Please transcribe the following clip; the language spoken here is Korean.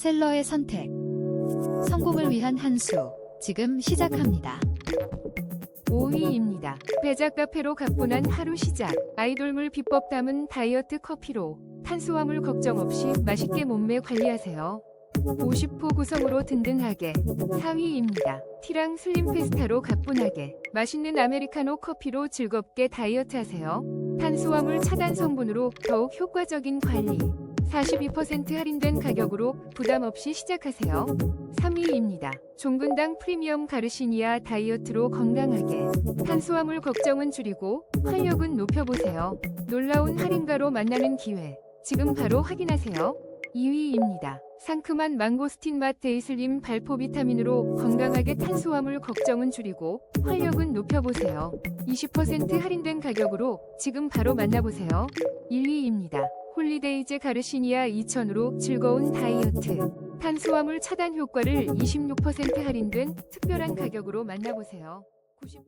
셀러의 선택. 성공을 위한 한 수. 지금 시작합니다. 5위입니다. 배작 카페로 가뿐한 하루 시작. 아이돌물 비법 담은 다이어트 커피로 탄수화물 걱정 없이 맛있게 몸매 관리하세요. 50호 구성으로 든든하게 4위입니다. 티랑 슬림 페스타로 가뿐하게 맛있는 아메리카노 커피로 즐겁게 다이어트 하세요. 탄수화물 차단 성분으로 더욱 효과적인 관리 42% 할인된 가격으로 부담 없이 시작하세요. 3위입니다. 종근당 프리미엄 가르시니아 다이어트로 건강하게 탄수화물 걱정은 줄이고 활력은 높여보세요. 놀라운 할인가로 만나는 기회 지금 바로 확인하세요. 2위입니다. 상큼한 망고스틴 맛 데이슬림 발포 비타민으로 건강하게 탄수화물 걱정은 줄이고 활력은 높여보세요. 20% 할인된 가격으로 지금 바로 만나보세요. 1위입니다. 홀리데이즈 가르시니아 2000으로 즐거운 다이어트. 탄수화물 차단 효과를 26% 할인된 특별한 가격으로 만나보세요. 90...